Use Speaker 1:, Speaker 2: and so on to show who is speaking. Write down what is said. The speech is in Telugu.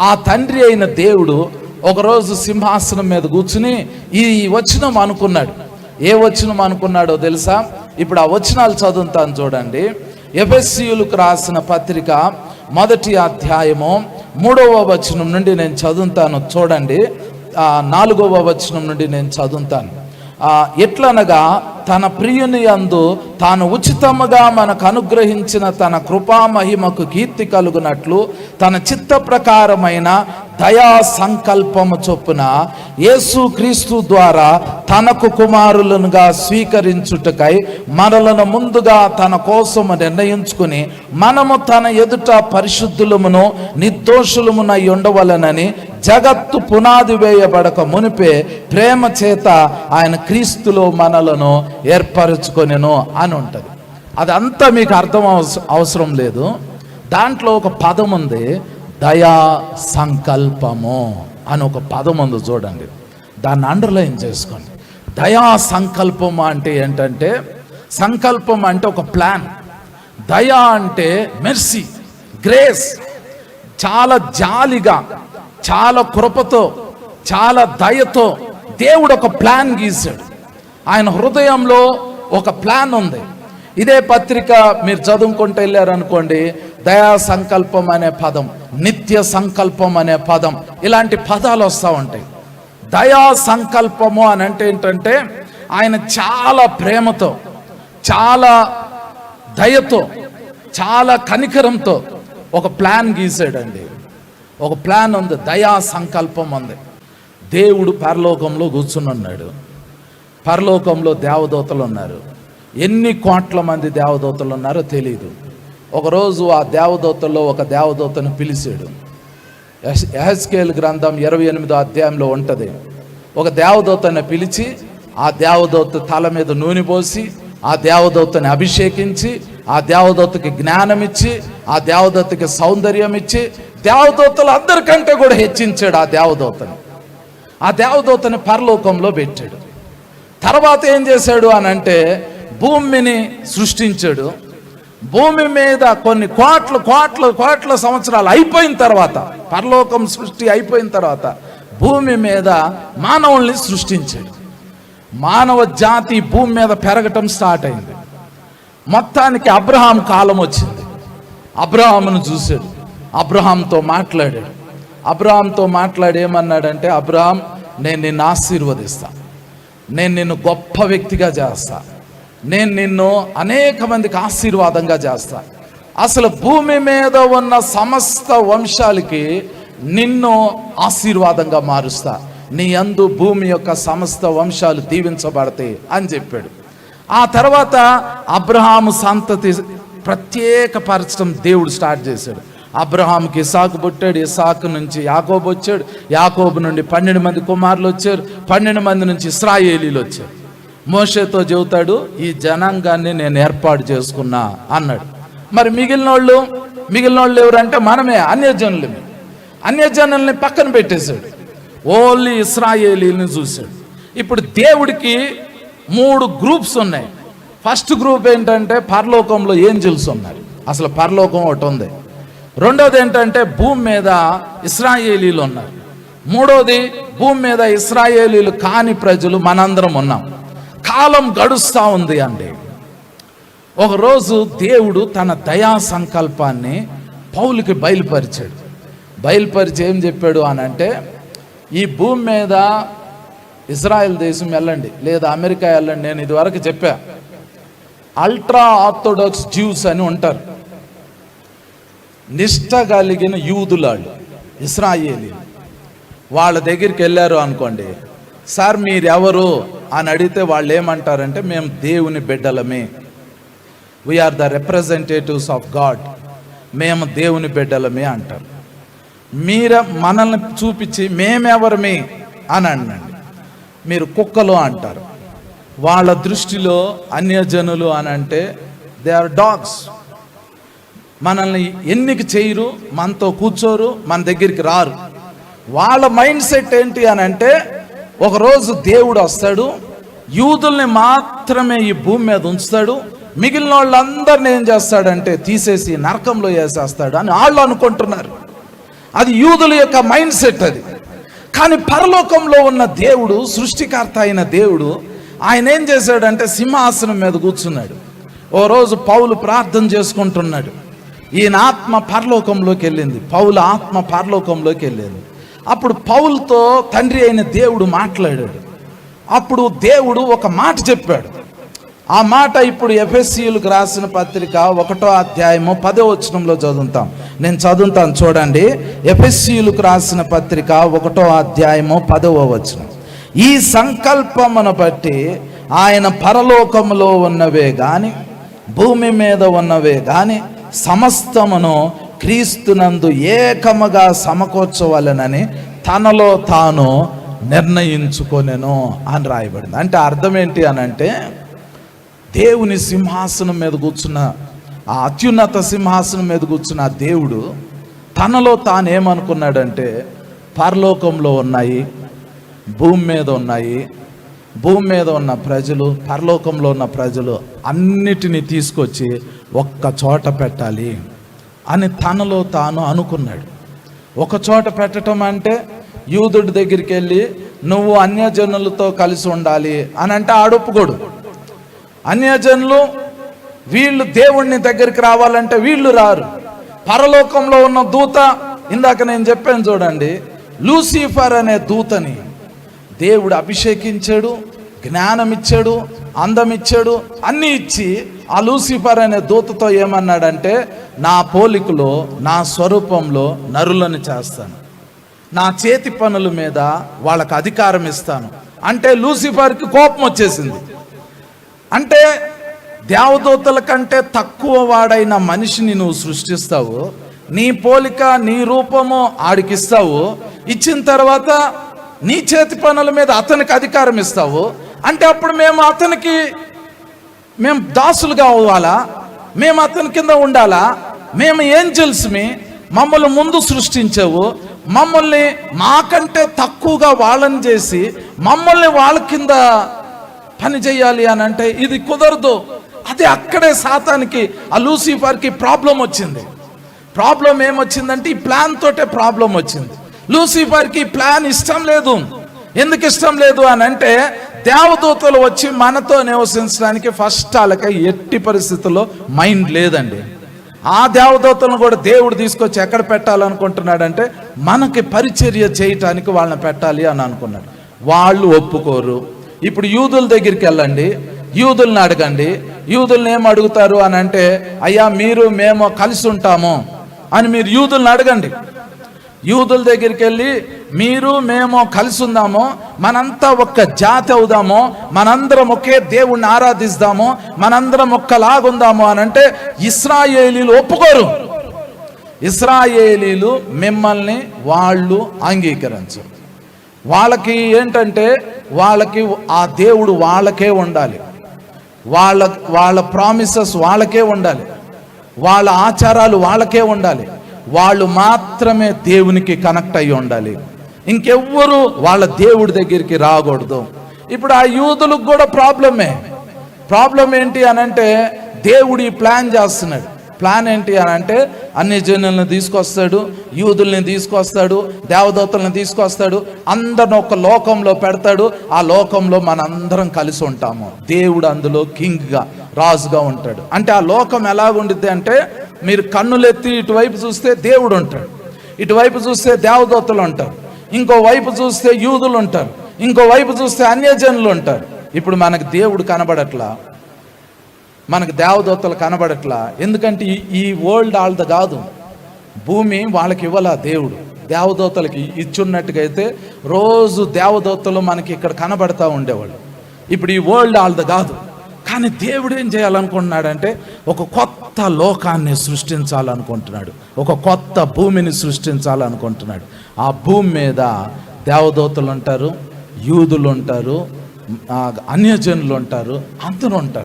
Speaker 1: ఆ తండ్రి అయిన దేవుడు ఒకరోజు సింహాసనం మీద కూర్చుని ఈ వచనం అనుకున్నాడు. ఏ వచనం అనుకున్నాడో తెలుసా? ఇప్పుడు ఆ వచనాలు చదువుతాను చూడండి. ఎఫెస్సియులకు రాసిన పత్రిక మొదటి అధ్యాయము మూడవ వచనం నుండి నేను చదువుతాను చూడండి. నాలుగవ వచనం నుండి నేను చదువుతాను. ఎట్లనగా తన ప్రియుని యందు తాను ఉచితముగా మనకు అనుగ్రహించిన తన కృపా మహిమకు కీర్తి కలుగునట్లు తన చిత్త ప్రకారమైన దయా సంకల్పము చొప్పున యేసు క్రీస్తు ద్వారా తనకు కుమారులనుగా స్వీకరించుటకై మనలను ముందుగా తన కోసము నిర్ణయించుకుని మనము తన ఎదుట పరిశుద్ధులమును నిర్దోషులమునై ఉండవలనని జగత్తు పునాది వేయబడక మునిపే ప్రేమ చేత ఆయన క్రీస్తులో మనలను ఏర్పరచుకొనెను అని ఉంటుంది. అదంతా మీకు అర్థం అవసరం లేదు. దాంట్లో ఒక పదం ఉంది. దయా సంకల్పము అని ఒక పదం ఉంది చూడండి. దాన్ని అండర్లైన్ చేసుకోండి. దయా సంకల్పం అంటే ఏంటంటే సంకల్పం అంటే ఒక ప్లాన్ దయా అంటే మెర్సీ గ్రేస్ చాలా జాలిగా చాలా కృపతో చాలా దయతో దేవుడు ఒక ప్లాన్ గీశాడు. ఆయన హృదయంలో ఒక ప్లాన్ ఉంది. ఇదే పత్రిక మీరు చదువుకుంటూ వెళ్ళారనుకోండి దయా సంకల్పం అనే పదం నిత్య సంకల్పం అనే పదం ఇలాంటి పదాలు వస్తూ ఉంటాయి. దయా సంకల్పము అని అంటే ఏంటంటే ఆయన చాలా ప్రేమతో చాలా దయతో చాలా కనికరంతో ఒక ప్లాన్ గీసాడండి. ఒక ప్లాన్ ఉంది దయా సంకల్పం ఉంది. దేవుడు పరలోకంలో కూర్చుని ఉన్నాడు పరలోకంలో దేవదూతలు ఉన్నారు. ఎన్ని కోట్ల మంది దేవదూతలు ఉన్నారో తెలియదు ఒకరోజు ఆ దేవదూతల్లో ఒక దేవదూతను పిలిచాడు. ఎహెస్కేల్ గ్రంథం ఇరవై ఎనిమిదో అధ్యాయంలో ఉంటుంది. ఒక దేవదూతను పిలిచి ఆ దేవదూత తల మీద నూనె పోసి ఆ దేవదూతని అభిషేకించి ఆ దేవదూతకి జ్ఞానం ఇచ్చి ఆ దేవదూతకి సౌందర్యం ఇచ్చి దేవదూతలు అందరికంటే కూడా హెచ్చించాడు ఆ దేవదూతను. ఆ దేవదూతని పరలోకంలో పెట్టాడు. తర్వాత ఏం చేశాడు అని అంటే భూమిని సృష్టించాడు. భూమి మీద కొన్ని కోట్ల కోట్ల కోట్ల సంవత్సరాలు అయిపోయిన తర్వాత పరలోకం సృష్టి అయిపోయిన తర్వాత భూమి మీద మానవుల్ని సృష్టించాడు. మానవ జాతి భూమి మీద పెరగటం స్టార్ట్ అయింది. మొత్తానికి అబ్రహాం కాలం వచ్చింది. అబ్రహామును చూశాడు. అబ్రహాంతో మాట్లాడాడు. అబ్రహాంతో మాట్లాడి ఏమన్నాడంటే అబ్రహాం నేను నిన్ను ఆశీర్వదిస్తా. నేను నిన్ను గొప్ప వ్యక్తిగా చేస్తాను నేను నిన్ను అనేక మందికి ఆశీర్వాదంగా చేస్తా. అసలు భూమి మీద ఉన్న సమస్త వంశాలకి నిన్ను ఆశీర్వాదంగా మారుస్తా. నీ అందు భూమి యొక్క సమస్త వంశాలు దీవించబడతాయి అని చెప్పాడు. ఆ తర్వాత అబ్రహాము సంతతి ప్రత్యేకపరచడం దేవుడు స్టార్ట్ చేశాడు. అబ్రహాంకి ఇసాకు పుట్టాడు ఇసాకు నుంచి యాకోబు వచ్చాడు. యాకోబు నుండి పన్నెండు మంది కుమారులు వచ్చారు పన్నెండు మంది నుంచి ఇస్రాయేలీలు వచ్చారు. మోషేతో చెబుతాడు ఈ జనాంగాన్ని నేను ఏర్పాటు చేసుకున్నా అన్నాడు. మరి మిగిలిన వాళ్ళు మిగిలిన వాళ్ళు ఎవరంటే మనమే అన్యజనులమే అన్యజనుల్ని పక్కన పెట్టేశాడు. ఓన్లీ ఇస్రాయేలీని చూశాడు. ఇప్పుడు దేవుడికి మూడు గ్రూప్స్ ఉన్నాయి. ఫస్ట్ గ్రూప్ ఏంటంటే పరలోకంలో ఏంజిల్స్ ఉన్నారు. అసలు పరలోకం ఒకటి ఉంది. రెండోది ఏంటంటే భూమి మీద ఇస్రాయేలీలు ఉన్నారు. మూడోది భూమి మీద ఇస్రాయేలీలు కాని ప్రజలు మనందరం ఉన్నాం. కాలం గడుస్తూ ఉంది అండి. ఒకరోజు దేవుడు తన దయా సంకల్పాన్ని పౌలుకి బయలుపరిచాడు. బయలుపరిచి ఏం చెప్పాడు అని అంటే ఈ భూమి మీద ఇజ్రాయెల్ దేశం వెళ్ళండి లేదా అమెరికా వెళ్ళండి నేను ఇదివరకు చెప్పా. అల్ట్రా ఆర్థోడాక్స్ జ్యూస్ అని ఉంటారు. నిష్ట కలిగిన యూదులాళ్ళు ఇస్రాయేలీ వాళ్ళ దగ్గరికి వెళ్ళారు అనుకోండి సార్ మీరెవరు? అని అడిగితే వాళ్ళు ఏమంటారంటే మేము దేవుని బిడ్డలమే. We are the representatives of God మేము దేవుని బిడ్డలమే అంటారు. మీర మనల్ని చూపించి మేమెవరమే? అని అనండి. మీరు కుక్కలు అంటారు. వాళ్ళ దృష్టిలో అన్యజనులు అని అంటే దే ఆర్ డాగ్స్ మనల్ని ఎన్నిక చేయరు మనతో కూర్చోరు మన దగ్గరికి రారు. వాళ్ళ మైండ్ సెట్ ఏంటి అని అంటే ఒకరోజు దేవుడు వస్తాడు యూదుల్ని మాత్రమే ఈ భూమి మీద ఉంచుతాడు మిగిలిన వాళ్ళందరిని ఏం చేస్తాడంటే తీసేసి నరకంలో వేసేస్తాడు అని వాళ్ళు అనుకుంటున్నారు. అది యూదుల యొక్క మైండ్ సెట్ అది. కానీ పరలోకంలో ఉన్న దేవుడు సృష్టికర్త అయిన దేవుడు ఆయన ఏం చేశాడంటే సింహాసనం మీద కూర్చున్నాడు. ఓ రోజు పౌలు ప్రార్థన చేసుకుంటున్నాడు. ఈయన ఆత్మ పరలోకంలోకి వెళ్ళింది. పౌలు ఆత్మ పరలోకంలోకి వెళ్ళింది. అప్పుడు పౌలతో తండ్రి అయిన దేవుడు మాట్లాడాడు. అప్పుడు దేవుడు ఒక మాట చెప్పాడు. ఆ మాట ఇప్పుడు ఎఫ్ఎస్సీలకు రాసిన పత్రిక ఒకటో అధ్యాయము పదో వచనంలో చదువుతాం. నేను చదువుతాను చూడండి. ఎఫ్ఎస్సీలకు రాసిన పత్రిక ఒకటో అధ్యాయము పదవ వచనం. ఈ సంకల్పమును బట్టి ఆయన పరలోకములో ఉన్నవే కానీ భూమి మీద ఉన్నవే కానీ సమస్తమును క్రీస్తునందు ఏకముగా సమకూర్చవలనని తనలో తాను నిర్ణయించుకొనెను అని రాయబడింది. అంటే అర్థం ఏంటి అని అంటే దేవుని సింహాసనం మీద కూర్చున్న ఆ అత్యున్నత సింహాసనం మీద కూర్చున్న దేవుడు తనలో తాను ఏమనుకున్నాడంటే పరలోకంలో ఉన్నాయి భూమి మీద ఉన్నాయి భూమి మీద ఉన్న ప్రజలు పరలోకంలో ఉన్న ప్రజలు అన్నిటినీ తీసుకొచ్చి ఒక్క చోట పెట్టాలి. అని తనలో తాను అనుకున్నాడు. ఒక చోట పెట్టడం అంటే యూదుడి దగ్గరికి వెళ్ళి నువ్వు అన్యజనులతో కలిసి ఉండాలి అని అంటే ఆడొప్పుకోడు అన్యజనులు వీళ్ళు దేవుణ్ణి దగ్గరికి రావాలంటే వీళ్ళు రారు. పరలోకంలో ఉన్న దూత ఇందాక నేను చెప్పాను చూడండి లూసిఫర్ అనే దూతని దేవుడు అభిషేకించాడు జ్ఞానం ఇచ్చాడు అందం ఇచ్చాడు అన్నీ ఇచ్చి ఆ లూసిఫర్ అనే దూతతో ఏమన్నాడంటే నా పోలికలో నా స్వరూపంలో నరులను చేస్తాను. నా చేతి పనుల మీద వాళ్ళకి అధికారం ఇస్తాను. అంటే లూసిఫర్కి కోపం వచ్చేసింది. అంటే దేవదూతల కంటే తక్కువ వాడైన మనిషిని నువ్వు సృష్టిస్తావు నీ పోలిక నీ రూపము ఆడికిస్తావు ఇచ్చిన తర్వాత నీ చేతి పనుల మీద అతనికి అధికారం ఇస్తావు. అంటే అప్పుడు మేము అతనికి మేము దాసులుగా అవ్వాలా? మేము అతని కింద ఉండాలా? మేము ఏంజల్స్మి మమ్మల్ని ముందు సృష్టించావు. మమ్మల్ని మాకంటే తక్కువగా వాళ్ళని చేసి మమ్మల్ని వాళ్ళ కింద పని చేయాలి అని అంటే ఇది కుదరదు. అది అక్కడే సాతానికి ఆ లూసిఫర్కి ప్రాబ్లం వచ్చింది. ప్రాబ్లం ఏమొచ్చిందంటే ఈ ప్లాన్ తోటే ప్రాబ్లం వచ్చింది. లూసిఫర్కి ప్లాన్ ఇష్టం లేదు. ఎందుకు ఇష్టం లేదు అని అంటే దేవదూతలు వచ్చి మనతో నివసించడానికి ఫస్ట్ వాళ్ళకి ఎట్టి పరిస్థితుల్లో మైండ్ లేదండి. ఆ దేవదూతలను కూడా దేవుడు తీసుకొచ్చి ఎక్కడ పెట్టాలనుకుంటున్నాడంటే మనకి పరిచర్య చేయటానికి వాళ్ళని పెట్టాలి అని అనుకున్నాడు. వాళ్ళు ఒప్పుకోరు. ఇప్పుడు యూదుల దగ్గరికి వెళ్ళండి. యూదుల్ని అడగండి. యూదుల్ని ఏం అడుగుతారు అని అంటే అయ్యా మీరు మేము కలిసి ఉంటాము అని మీరు యూదుల్ని అడగండి. యూదుల దగ్గరికి వెళ్ళి మీరు మేము కలిసి ఉందాము మనంతా ఒక్క జాతి అవుదాము మనందరం ఒకే దేవుణ్ణి ఆరాధిస్తాము మనందరం ఒక్కలాగుందాము అని అంటే ఇస్రాయేలీలు ఒప్పుకోరు. ఇస్రాయేలీలు మిమ్మల్ని వాళ్ళు అంగీకరించరు. వాళ్ళకి ఏంటంటే వాళ్ళకి ఆ దేవుడు వాళ్ళకే ఉండాలి. వాళ్ళ వాళ్ళ ప్రామిసెస్ వాళ్ళకే ఉండాలి. వాళ్ళ ఆచారాలు వాళ్ళకే ఉండాలి. వాళ్ళు మాత్రమే దేవునికి కనెక్ట్ అయ్యి ఉండాలి. ఇంకెవ్వరు వాళ్ళ దేవుడి దగ్గరికి రాకూడదు. ఇప్పుడు ఆ యూదులకు కూడా ప్రాబ్లమే. ప్రాబ్లం ఏంటి అని అంటే దేవుడు ఈ ప్లాన్ చేస్తున్నాడు. ప్లాన్ ఏంటి అని అంటే అన్ని జనులను తీసుకొస్తాడు యూదుల్ని తీసుకొస్తాడు దేవదూతలను తీసుకొస్తాడు అందరిని ఒక లోకంలో పెడతాడు. ఆ లోకంలో మనందరం కలిసి ఉంటాము. దేవుడు అందులో కింగ్గా రాజుగా ఉంటాడు. అంటే ఆ లోకం ఎలాగుండిద్ది అంటే మీరు కన్నులెత్తి ఇటువైపు చూస్తే దేవుడు ఉంటాడు. ఇటువైపు చూస్తే దేవదూతలు ఉంటారు. ఇంకోవైపు చూస్తే యూదులు ఉంటారు ఇంకోవైపు చూస్తే అన్యజనులు ఉంటారు. ఇప్పుడు మనకు దేవుడు కనబడట్లా? మనకు దేవదూతలు కనబడట్లా? ఎందుకంటే ఈ- వరల్డ్ ఆల్ది కాదు. భూమి వాళ్ళకి ఇవ్వాల దేవుడు? దేవదూతలకి ఇచ్చున్నట్టుగైతే అయితే రోజు దేవదూతలు మనకి ఇక్కడ కనబడతా ఉండేవాళ్ళు. ఇప్పుడు ఈ వరల్డ్ ఆల్ది కాదు. కానీ దేవుడు ఏం చేయాలనుకుంటున్నాడంటే ఒక కొత్త లోకాన్ని సృష్టించాలనుకుంటున్నాడు. ఒక కొత్త భూమిని సృష్టించాలనుకుంటున్నాడు. ఆ భూమి మీద దేవదూతలు ఉంటారు యూదులు ఉంటారు అన్యజనులు ఉంటారు అందరూ ఉంటారు.